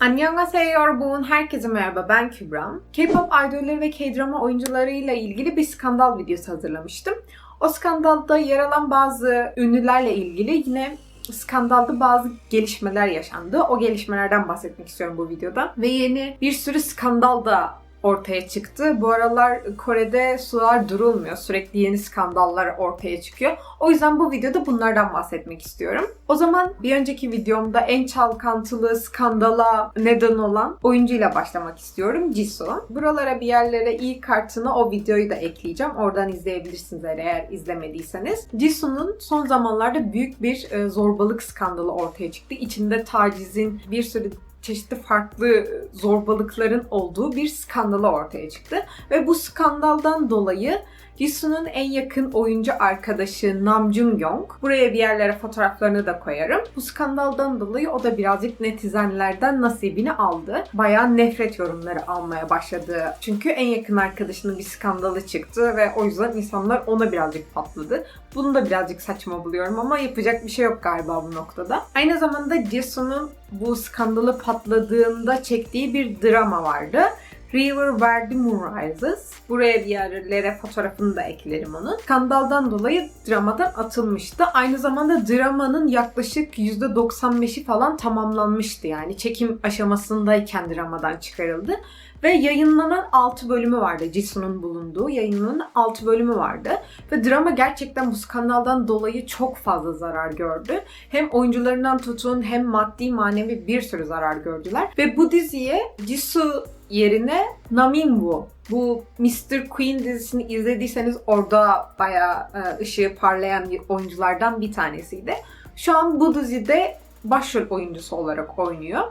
Annyeonghaseyo Yorbuğun herkese merhaba ben Kübra. K-pop idolleri ve K-drama oyuncularıyla ilgili bir skandal videosu hazırlamıştım. O skandalda yer alan bazı ünlülerle ilgili yine skandalda bazı gelişmeler yaşandı. O gelişmelerden bahsetmek istiyorum bu videoda. Ve yeni bir sürü skandal da ortaya çıktı. Bu aralar Kore'de sular durulmuyor. Sürekli yeni skandallar ortaya çıkıyor. O yüzden bu videoda bunlardan bahsetmek istiyorum. O zaman bir önceki videomda en çalkantılı skandala neden olan oyuncuyla başlamak istiyorum. Jisoo. Buralara bir yerlere iyi kartını o videoyu da ekleyeceğim. Oradan izleyebilirsiniz eğer izlemediyseniz. Jisoo'nun son zamanlarda büyük bir e, zorbalık skandalı ortaya çıktı. İçinde tacizin bir sürü çeşitli farklı zorbalıkların olduğu bir skandalı ortaya çıktı. Ve bu skandaldan dolayı Jisoo'nun en yakın oyuncu arkadaşı Nam Jung-yong. Buraya bir yerlere fotoğraflarını da koyarım. Bu skandaldan dolayı o da birazcık netizenlerden nasibini aldı. Bayağı nefret yorumları almaya başladı. Çünkü en yakın arkadaşının bir skandalı çıktı ve o yüzden insanlar ona birazcık patladı. Bunu da birazcık saçma buluyorum ama yapacak bir şey yok galiba bu noktada. Aynı zamanda Jisoo'nun bu skandalı patladığında çektiği bir drama vardı. River the Moon. Buraya bir yerlere fotoğrafını da eklerim onun. Skandaldan dolayı dramadan atılmıştı. Aynı zamanda dramanın yaklaşık %95'i falan tamamlanmıştı yani. Çekim aşamasındayken dramadan çıkarıldı. Ve yayınlanan 6 bölümü vardı. Jisoo'nun bulunduğu yayınlanan 6 bölümü vardı. Ve drama gerçekten bu skandaldan dolayı çok fazla zarar gördü. Hem oyuncularından tutun hem maddi manevi bir sürü zarar gördüler. Ve bu diziye Jisoo yerine Namingwoo bu Mr. Queen dizisini izlediyseniz orada bayağı e, ışığı parlayan oyunculardan bir tanesiydi. Şu an bu dizide başrol oyuncusu olarak oynuyor.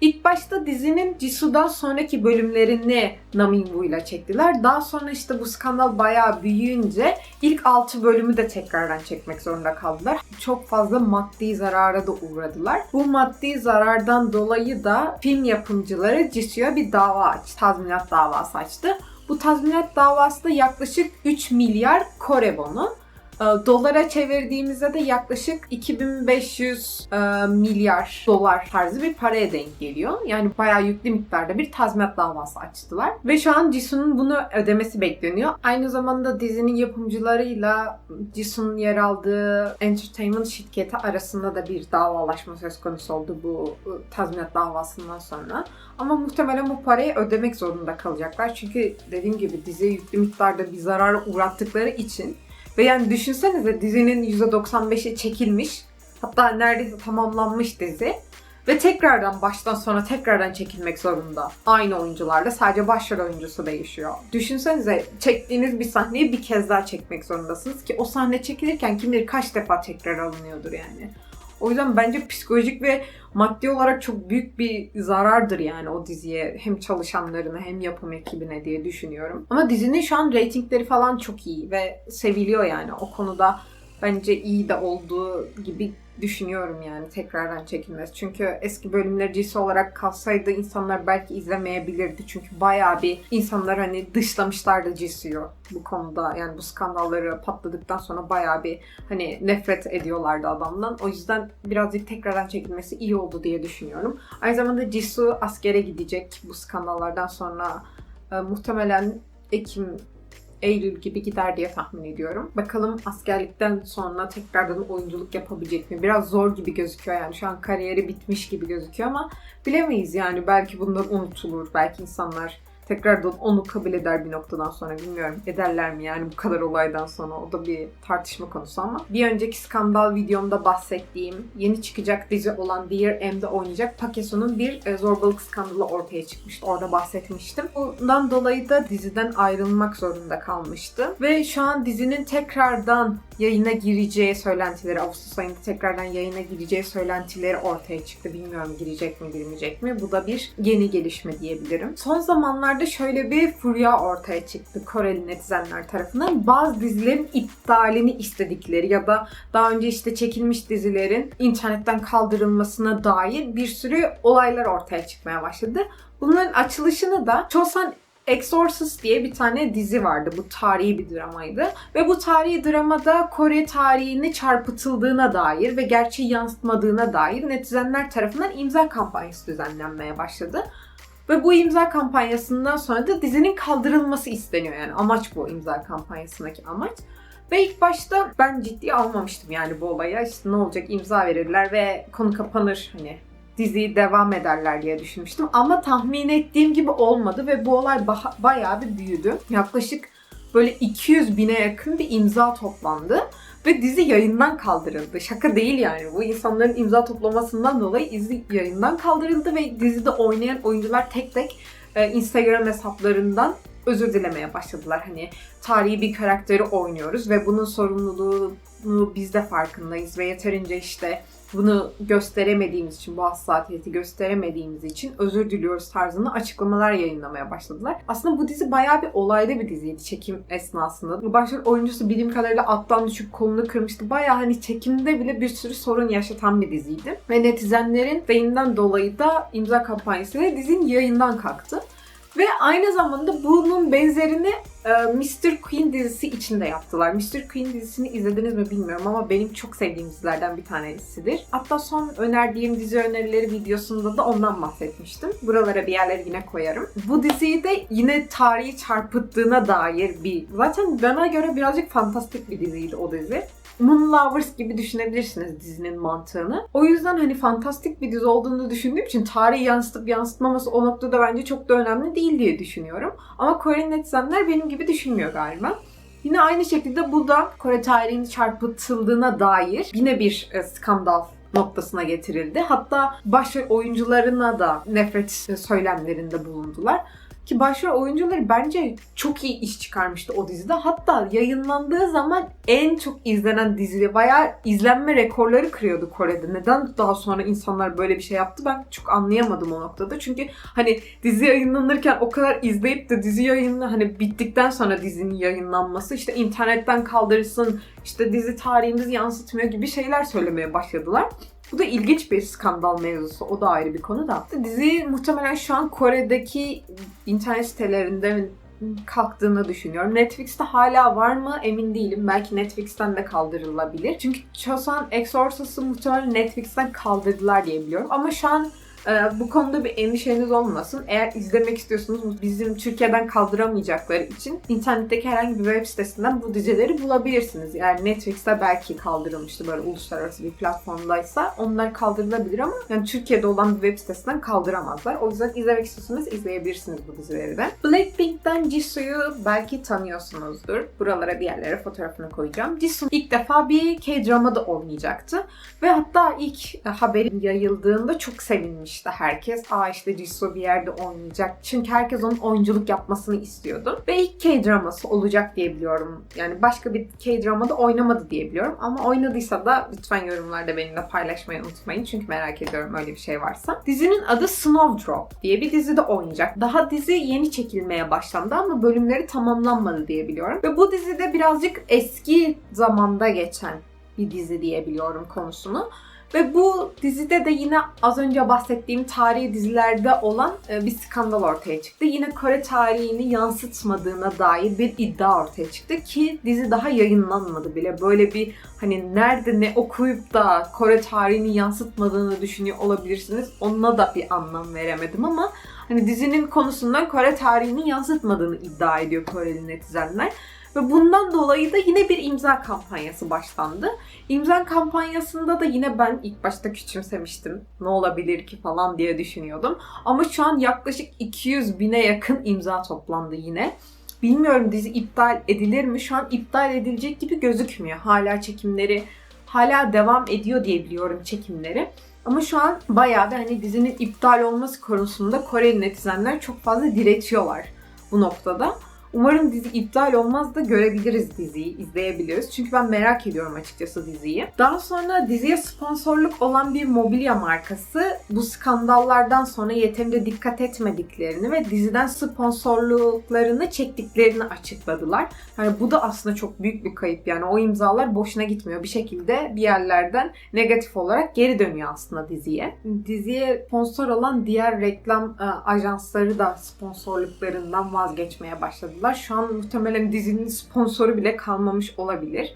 İlk başta dizinin Jisoo'dan sonraki bölümlerini Namingwoo ile çektiler. Daha sonra işte bu skandal bayağı büyüyünce ilk 6 bölümü de tekrardan çekmek zorunda kaldılar. Çok fazla maddi zarara da uğradılar. Bu maddi zarardan dolayı da film yapımcıları Jisoo'ya bir dava açtı. Tazminat davası açtı. Bu tazminat davası da yaklaşık 3 milyar Kore wonu. E, Dolara çevirdiğimizde de yaklaşık 2500 e, milyar dolar tarzı bir paraya denk geliyor. Yani bayağı yüklü miktarda bir tazminat davası açtılar. Ve şu an Jisoo'nun bunu ödemesi bekleniyor. Aynı zamanda dizinin yapımcılarıyla Jisoo'nun yer aldığı entertainment şirketi arasında da bir davalaşma söz konusu oldu bu e, tazminat davasından sonra. Ama muhtemelen bu parayı ödemek zorunda kalacaklar. Çünkü dediğim gibi diziye yüklü miktarda bir zarar uğrattıkları için ve yani düşünsenize dizinin %95'i çekilmiş. Hatta neredeyse tamamlanmış dizi. Ve tekrardan baştan sona tekrardan çekilmek zorunda. Aynı oyuncularla sadece başrol oyuncusu değişiyor. Düşünsenize çektiğiniz bir sahneyi bir kez daha çekmek zorundasınız ki o sahne çekilirken kim bilir kaç defa tekrar alınıyordur yani. O yüzden bence psikolojik ve maddi olarak çok büyük bir zarardır yani o diziye hem çalışanlarına hem yapım ekibine diye düşünüyorum. Ama dizinin şu an reytingleri falan çok iyi ve seviliyor yani o konuda bence iyi de olduğu gibi düşünüyorum yani tekrardan çekilmesi. Çünkü eski bölümleri dizisi olarak kalsaydı insanlar belki izlemeyebilirdi. Çünkü bayağı bir insanlar hani dışlamışlardı Jisoo'yu bu konuda. Yani bu skandalları patladıktan sonra bayağı bir hani nefret ediyorlardı adamdan. O yüzden birazcık tekrardan çekilmesi iyi oldu diye düşünüyorum. Aynı zamanda Jisoo askere gidecek bu skandallardan sonra. E, muhtemelen Ekim Eylül gibi gider diye tahmin ediyorum. Bakalım askerlikten sonra tekrardan oyunculuk yapabilecek mi? Biraz zor gibi gözüküyor yani. Şu an kariyeri bitmiş gibi gözüküyor ama bilemeyiz yani. Belki bunlar unutulur. Belki insanlar tekrardan onu kabul eder bir noktadan sonra bilmiyorum. Ederler mi yani bu kadar olaydan sonra? O da bir tartışma konusu ama. Bir önceki skandal videomda bahsettiğim yeni çıkacak dizi olan Dear M'de oynayacak Pakeso'nun bir e, zorbalık skandalı ortaya çıkmıştı. Orada bahsetmiştim. Bundan dolayı da diziden ayrılmak zorunda kalmıştı. Ve şu an dizinin tekrardan yayına gireceği söylentileri, Ağustos ayında tekrardan yayına gireceği söylentileri ortaya çıktı. Bilmiyorum girecek mi girmeyecek mi? Bu da bir yeni gelişme diyebilirim. Son zamanlarda şöyle bir furya ortaya çıktı Koreli netizenler tarafından. Bazı dizilerin iptalini istedikleri ya da daha önce işte çekilmiş dizilerin internetten kaldırılmasına dair bir sürü olaylar ortaya çıkmaya başladı. Bunların açılışını da Chosan Exorcist diye bir tane dizi vardı. Bu tarihi bir dramaydı. Ve bu tarihi dramada Kore tarihini çarpıtıldığına dair ve gerçeği yansıtmadığına dair netizenler tarafından imza kampanyası düzenlenmeye başladı. Ve bu imza kampanyasından sonra da dizinin kaldırılması isteniyor. Yani amaç bu imza kampanyasındaki amaç. Ve ilk başta ben ciddiye almamıştım yani bu olaya. İşte ne olacak imza verirler ve konu kapanır hani diziyi devam ederler diye düşünmüştüm. Ama tahmin ettiğim gibi olmadı ve bu olay ba- bayağı bir büyüdü. Yaklaşık böyle 200 bine yakın bir imza toplandı. Ve dizi yayından kaldırıldı. Şaka değil yani. Bu insanların imza toplamasından dolayı dizi yayından kaldırıldı ve dizide oynayan oyuncular tek tek e, Instagram hesaplarından özür dilemeye başladılar. Hani tarihi bir karakteri oynuyoruz ve bunun sorumluluğunu biz de farkındayız ve yeterince işte bunu gösteremediğimiz için, bu hassasiyeti gösteremediğimiz için özür diliyoruz tarzında açıklamalar yayınlamaya başladılar. Aslında bu dizi bayağı bir olaylı bir diziydi çekim esnasında. Başrol oyuncusu bildiğim kadarıyla attan düşüp kolunu kırmıştı. Bayağı hani çekimde bile bir sürü sorun yaşatan bir diziydi. Ve netizenlerin beyinden dolayı da imza kampanyasıyla dizinin yayından kalktı. Ve aynı zamanda bunun benzerini e, Mr. Queen dizisi içinde yaptılar. Mr. Queen dizisini izlediniz mi bilmiyorum ama benim çok sevdiğim dizilerden bir tanesidir. Hatta son önerdiğim dizi önerileri videosunda da ondan bahsetmiştim. Buralara bir yerleri yine koyarım. Bu diziyi de yine tarihi çarpıttığına dair bir... Zaten bana göre birazcık fantastik bir diziydi o dizi. Moon Lovers gibi düşünebilirsiniz dizinin mantığını. O yüzden hani fantastik bir dizi olduğunu düşündüğüm için tarihi yansıtıp yansıtmaması o noktada bence çok da önemli değil diye düşünüyorum. Ama Koreli netizenler benim gibi düşünmüyor galiba. Yine aynı şekilde bu da Kore tarihinin çarpıtıldığına dair yine bir e, skandal noktasına getirildi. Hatta başrol oyuncularına da nefret söylemlerinde bulundular. Ki başrol oyuncuları bence çok iyi iş çıkarmıştı o dizide. Hatta yayınlandığı zaman en çok izlenen dizi bayağı izlenme rekorları kırıyordu Kore'de. Neden daha sonra insanlar böyle bir şey yaptı ben çok anlayamadım o noktada. Çünkü hani dizi yayınlanırken o kadar izleyip de dizi yayını hani bittikten sonra dizinin yayınlanması işte internetten kaldırırsın işte dizi tarihimizi yansıtmıyor gibi şeyler söylemeye başladılar. Bu da ilginç bir skandal mevzusu. O da ayrı bir konu da. Dizi muhtemelen şu an Kore'deki internet sitelerinde kalktığını düşünüyorum. Netflix'te hala var mı emin değilim. Belki Netflix'ten de kaldırılabilir. Çünkü Chosan Exorcist'ı muhtemelen Netflix'ten kaldırdılar diye biliyorum. Ama şu an ee, bu konuda bir endişeniz olmasın. Eğer izlemek istiyorsanız bizim Türkiye'den kaldıramayacakları için internetteki herhangi bir web sitesinden bu dizileri bulabilirsiniz. Yani Netflix'te belki kaldırılmıştı böyle uluslararası bir platformdaysa onlar kaldırılabilir ama yani Türkiye'de olan bir web sitesinden kaldıramazlar. O yüzden izlemek istiyorsanız izleyebilirsiniz bu dizileri de. Blackpink'ten Jisoo'yu belki tanıyorsunuzdur. Buralara bir yerlere fotoğrafını koyacağım. Jisoo ilk defa bir K-dramada oynayacaktı. Ve hatta ilk haberin yayıldığında çok sevinmiş işte herkes. Aa işte Jisoo bir yerde oynayacak. Çünkü herkes onun oyunculuk yapmasını istiyordu. Ve ilk K-draması olacak diye biliyorum. Yani başka bir K-dramada oynamadı diye biliyorum. Ama oynadıysa da lütfen yorumlarda benimle paylaşmayı unutmayın. Çünkü merak ediyorum öyle bir şey varsa. Dizinin adı Snowdrop diye bir dizide oynayacak. Daha dizi yeni çekilmeye başlandı ama bölümleri tamamlanmadı diye biliyorum. Ve bu dizide birazcık eski zamanda geçen bir dizi diye biliyorum konusunu. Ve bu dizide de yine az önce bahsettiğim tarihi dizilerde olan e, bir skandal ortaya çıktı. Yine Kore tarihini yansıtmadığına dair bir iddia ortaya çıktı ki dizi daha yayınlanmadı bile. Böyle bir hani nerede ne okuyup da Kore tarihini yansıtmadığını düşünüyor olabilirsiniz. Onunla da bir anlam veremedim ama hani dizinin konusundan Kore tarihini yansıtmadığını iddia ediyor Koreli netizenler. Ve bundan dolayı da yine bir imza kampanyası başlandı. İmza kampanyasında da yine ben ilk başta küçümsemiştim. Ne olabilir ki falan diye düşünüyordum. Ama şu an yaklaşık 200 bine yakın imza toplandı yine. Bilmiyorum dizi iptal edilir mi? Şu an iptal edilecek gibi gözükmüyor. Hala çekimleri hala devam ediyor diye biliyorum çekimleri. Ama şu an bayağı da hani dizinin iptal olması konusunda Koreli netizenler çok fazla diretiyorlar bu noktada. Umarım dizi iptal olmaz da görebiliriz diziyi, izleyebiliriz. Çünkü ben merak ediyorum açıkçası diziyi. Daha sonra diziye sponsorluk olan bir mobilya markası bu skandallardan sonra yeterince dikkat etmediklerini ve diziden sponsorluklarını çektiklerini açıkladılar. Yani bu da aslında çok büyük bir kayıp. Yani o imzalar boşuna gitmiyor. Bir şekilde bir yerlerden negatif olarak geri dönüyor aslında diziye. Diziye sponsor olan diğer reklam e, ajansları da sponsorluklarından vazgeçmeye başladılar. Şu an muhtemelen dizinin sponsoru bile kalmamış olabilir.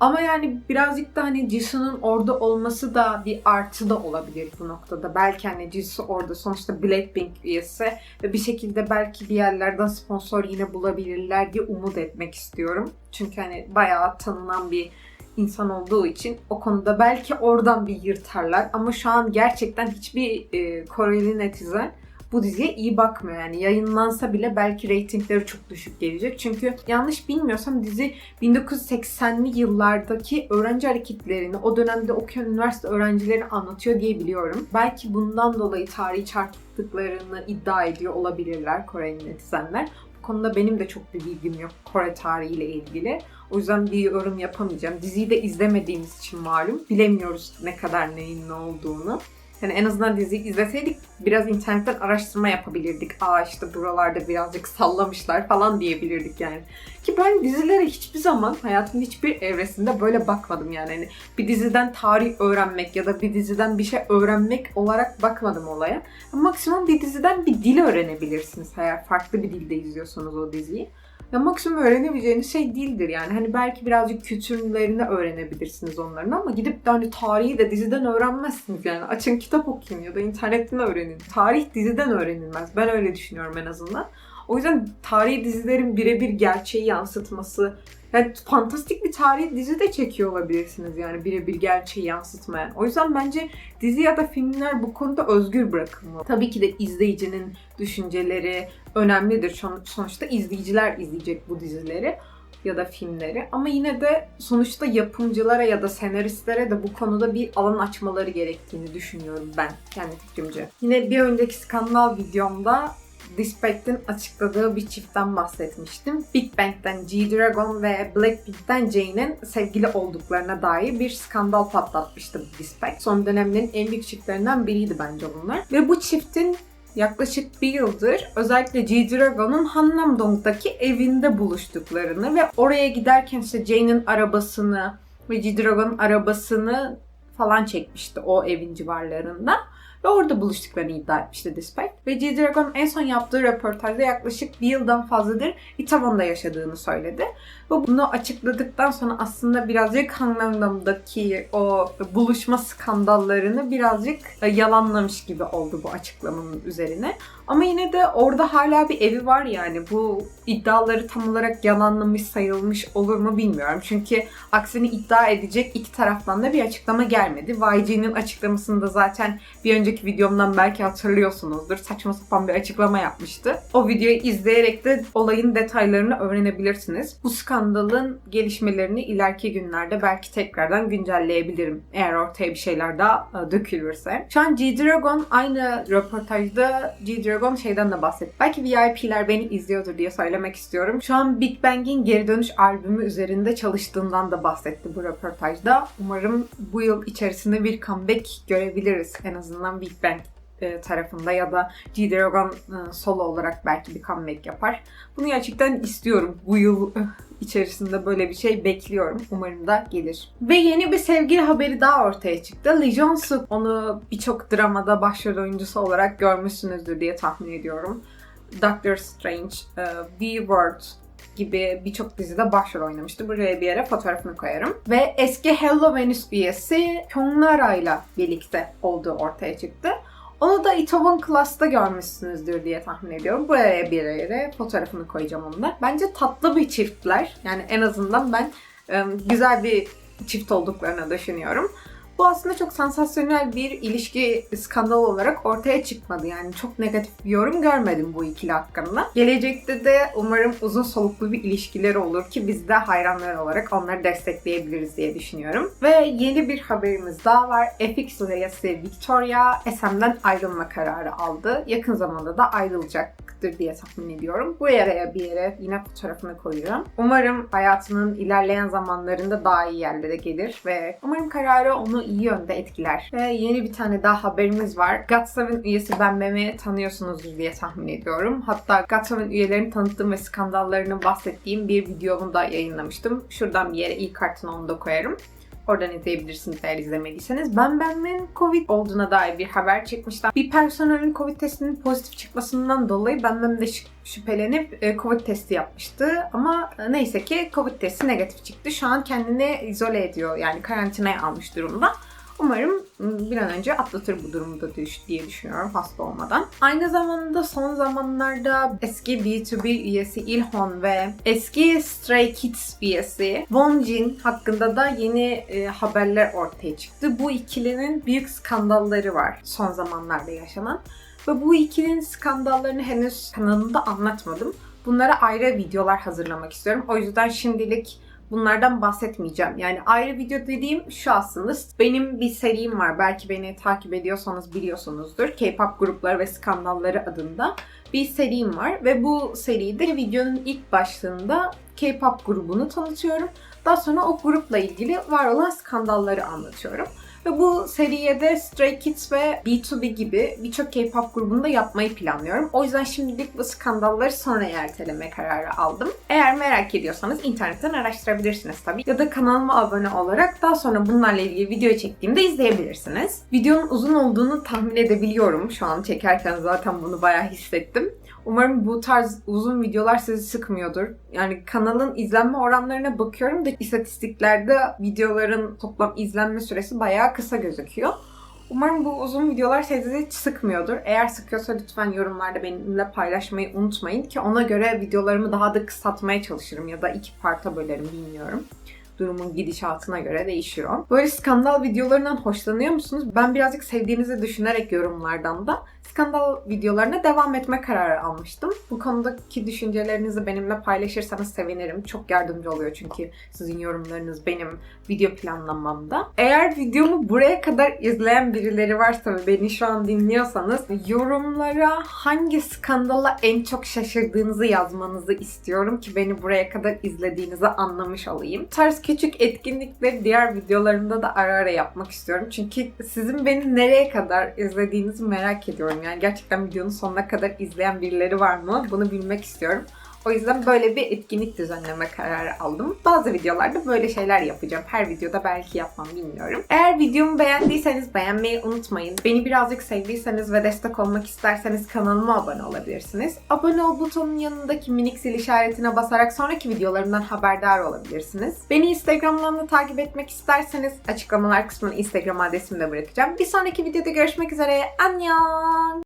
Ama yani birazcık da hani Jisoo'nun orada olması da bir artı da olabilir bu noktada. Belki hani Jisoo orada sonuçta Blackpink üyesi ve bir şekilde belki bir yerlerden sponsor yine bulabilirler diye umut etmek istiyorum. Çünkü hani bayağı tanınan bir insan olduğu için o konuda belki oradan bir yırtarlar. Ama şu an gerçekten hiçbir e, Koreli netizen bu diziye iyi bakmıyor. Yani yayınlansa bile belki reytingleri çok düşük gelecek. Çünkü yanlış bilmiyorsam dizi 1980'li yıllardaki öğrenci hareketlerini o dönemde okuyan üniversite öğrencileri anlatıyor diye biliyorum. Belki bundan dolayı tarihi çarpıttıklarını iddia ediyor olabilirler Koreli netizenler. Bu konuda benim de çok bir bilgim yok Kore tarihiyle ilgili. O yüzden bir yorum yapamayacağım. Diziyi de izlemediğimiz için malum. Bilemiyoruz ne kadar neyin ne olduğunu. Yani en azından diziyi izleseydik biraz internetten araştırma yapabilirdik. Aa işte buralarda birazcık sallamışlar falan diyebilirdik yani. Ki ben dizilere hiçbir zaman hayatımın hiçbir evresinde böyle bakmadım yani. Hani bir diziden tarih öğrenmek ya da bir diziden bir şey öğrenmek olarak bakmadım olaya. Maksimum bir diziden bir dil öğrenebilirsiniz eğer farklı bir dilde izliyorsanız o diziyi. Ya maksimum öğrenebileceğiniz şey dildir yani. Hani belki birazcık kültürlerini öğrenebilirsiniz onların ama gidip de hani tarihi de diziden öğrenmezsiniz yani. Açın kitap okuyun ya da internetten öğrenin. Tarih diziden öğrenilmez. Ben öyle düşünüyorum en azından. O yüzden tarihi dizilerin birebir gerçeği yansıtması yani fantastik bir tarih dizi de çekiyor olabilirsiniz yani birebir gerçeği yansıtmayan. O yüzden bence dizi ya da filmler bu konuda özgür bırakılmalı. Tabii ki de izleyicinin düşünceleri önemlidir. Sonuçta izleyiciler izleyecek bu dizileri ya da filmleri. Ama yine de sonuçta yapımcılara ya da senaristlere de bu konuda bir alan açmaları gerektiğini düşünüyorum ben kendi fikrimce. Yine bir önceki skandal videomda Dispact'in açıkladığı bir çiftten bahsetmiştim. Big Bang'den G-Dragon ve Blackpink'ten Jane'in sevgili olduklarına dair bir skandal patlatmıştı Dispact. Son dönemlerin en büyük çiftlerinden biriydi bence bunlar. Ve bu çiftin yaklaşık bir yıldır özellikle G-Dragon'un Hannamdong'daki evinde buluştuklarını ve oraya giderken işte Jane'in arabasını ve G-Dragon'un arabasını falan çekmişti o evin civarlarında ve orada buluştuklarını iddia etmişti Dispatch. Ve G-Dragon en son yaptığı röportajda yaklaşık bir yıldan fazladır Itaewon'da yaşadığını söyledi. Ve bunu açıkladıktan sonra aslında birazcık Gangnam'daki o buluşma skandallarını birazcık e, yalanlamış gibi oldu bu açıklamanın üzerine. Ama yine de orada hala bir evi var yani. Bu iddiaları tam olarak yalanlamış sayılmış olur mu bilmiyorum. Çünkü aksini iddia edecek iki taraftan da bir açıklama gelmedi. YG'nin açıklamasını da zaten bir önceki videomdan belki hatırlıyorsunuzdur. Saçma sapan bir açıklama yapmıştı. O videoyu izleyerek de olayın detaylarını öğrenebilirsiniz. Bu skandalın gelişmelerini ileriki günlerde belki tekrardan güncelleyebilirim. Eğer ortaya bir şeyler daha e, dökülürse. Şu an G-Dragon aynı röportajda G-Dragon Dragon şeyden de bahsetti. Belki VIP'ler beni izliyordur diye söylemek istiyorum. Şu an Big Bang'in geri dönüş albümü üzerinde çalıştığından da bahsetti bu röportajda. Umarım bu yıl içerisinde bir comeback görebiliriz. En azından Big Bang e, tarafında ya da G-Dragon e, solo olarak belki bir comeback yapar. Bunu gerçekten istiyorum. Bu yıl içerisinde böyle bir şey bekliyorum. Umarım da gelir. Ve yeni bir sevgili haberi daha ortaya çıktı. Lee Jong Suk onu birçok dramada başrol oyuncusu olarak görmüşsünüzdür diye tahmin ediyorum. Doctor Strange, V-Word gibi birçok dizide başrol oynamıştı. Buraya bir yere fotoğrafını koyarım. Ve eski Hello Venus üyesi Kyung ile birlikte olduğu ortaya çıktı. Onu da Itaewon Class'ta görmüşsünüzdür diye tahmin ediyorum. Buraya bir yere fotoğrafını koyacağım onunla. Bence tatlı bir çiftler. Yani en azından ben güzel bir çift olduklarını düşünüyorum. Bu aslında çok sansasyonel bir ilişki skandal olarak ortaya çıkmadı. Yani çok negatif bir yorum görmedim bu ikili hakkında. Gelecekte de umarım uzun soluklu bir ilişkileri olur ki biz de hayranlar olarak onları destekleyebiliriz diye düşünüyorum. Ve yeni bir haberimiz daha var. FX üyesi Victoria SM'den ayrılma kararı aldı. Yakın zamanda da ayrılacak artıktır diye tahmin ediyorum. Bu araya bir yere yine fotoğrafını koyuyorum. Umarım hayatının ilerleyen zamanlarında daha iyi yerlere gelir ve umarım kararı onu iyi yönde etkiler. Ve yeni bir tane daha haberimiz var. GOT7 üyesi Ben Mem'i tanıyorsunuzdur diye tahmin ediyorum. Hatta GOT7 üyelerini tanıttığım ve skandallarını bahsettiğim bir videomu da yayınlamıştım. Şuradan bir yere ilk kartını onu da koyarım. Oradan izleyebilirsiniz eğer izlemediyseniz. Ben Ben'in Covid olduğuna dair bir haber çıkmıştı. Bir personelin Covid testinin pozitif çıkmasından dolayı Ben Ben de şü- şüphelenip e, Covid testi yapmıştı. Ama e, neyse ki Covid testi negatif çıktı. Şu an kendini izole ediyor. Yani karantinaya almış durumda. Umarım bir an önce atlatır bu durumu da diye düşünüyorum hasta olmadan. Aynı zamanda son zamanlarda eski B2B üyesi İlhon ve eski Stray Kids üyesi Wonjin hakkında da yeni e, haberler ortaya çıktı. Bu ikilinin büyük skandalları var son zamanlarda yaşanan. Ve bu ikilinin skandallarını henüz kanalımda anlatmadım. Bunlara ayrı videolar hazırlamak istiyorum. O yüzden şimdilik bunlardan bahsetmeyeceğim. Yani ayrı video dediğim şu aslında. Benim bir serim var. Belki beni takip ediyorsanız biliyorsunuzdur. K-pop grupları ve skandalları adında bir serim var. Ve bu seride videonun ilk başlığında K-pop grubunu tanıtıyorum. Daha sonra o grupla ilgili var olan skandalları anlatıyorum. Ve bu seriye de Stray Kids ve B2B gibi birçok K-pop grubunu da yapmayı planlıyorum. O yüzden şimdilik bu skandalları sonra erteleme kararı aldım. Eğer merak ediyorsanız internetten araştırabilirsiniz tabii. Ya da kanalıma abone olarak daha sonra bunlarla ilgili video çektiğimde izleyebilirsiniz. Videonun uzun olduğunu tahmin edebiliyorum. Şu an çekerken zaten bunu bayağı hissettim. Umarım bu tarz uzun videolar sizi sıkmıyordur. Yani kanalın izlenme oranlarına bakıyorum da istatistiklerde videoların toplam izlenme süresi bayağı kısa gözüküyor. Umarım bu uzun videolar sizi hiç sıkmıyordur. Eğer sıkıyorsa lütfen yorumlarda benimle paylaşmayı unutmayın ki ona göre videolarımı daha da kısaltmaya çalışırım ya da iki parta bölerim bilmiyorum durumun gidişatına göre değişiyor. Böyle skandal videolarından hoşlanıyor musunuz? Ben birazcık sevdiğinizi düşünerek yorumlardan da skandal videolarına devam etme kararı almıştım. Bu konudaki düşüncelerinizi benimle paylaşırsanız sevinirim. Çok yardımcı oluyor çünkü sizin yorumlarınız benim video planlamamda. Eğer videomu buraya kadar izleyen birileri varsa ve beni şu an dinliyorsanız yorumlara hangi skandala en çok şaşırdığınızı yazmanızı istiyorum ki beni buraya kadar izlediğinizi anlamış olayım. Bu tarz küçük etkinlikleri diğer videolarımda da ara ara yapmak istiyorum. Çünkü sizin beni nereye kadar izlediğinizi merak ediyorum. Yani gerçekten videonun sonuna kadar izleyen birileri var mı? Bunu bilmek istiyorum. O yüzden böyle bir etkinlik düzenleme kararı aldım. Bazı videolarda böyle şeyler yapacağım. Her videoda belki yapmam bilmiyorum. Eğer videomu beğendiyseniz beğenmeyi unutmayın. Beni birazcık sevdiyseniz ve destek olmak isterseniz kanalıma abone olabilirsiniz. Abone ol butonunun yanındaki minik zil işaretine basarak sonraki videolarımdan haberdar olabilirsiniz. Beni Instagram'dan da takip etmek isterseniz açıklamalar kısmına Instagram adresimi de bırakacağım. Bir sonraki videoda görüşmek üzere. Annyeong!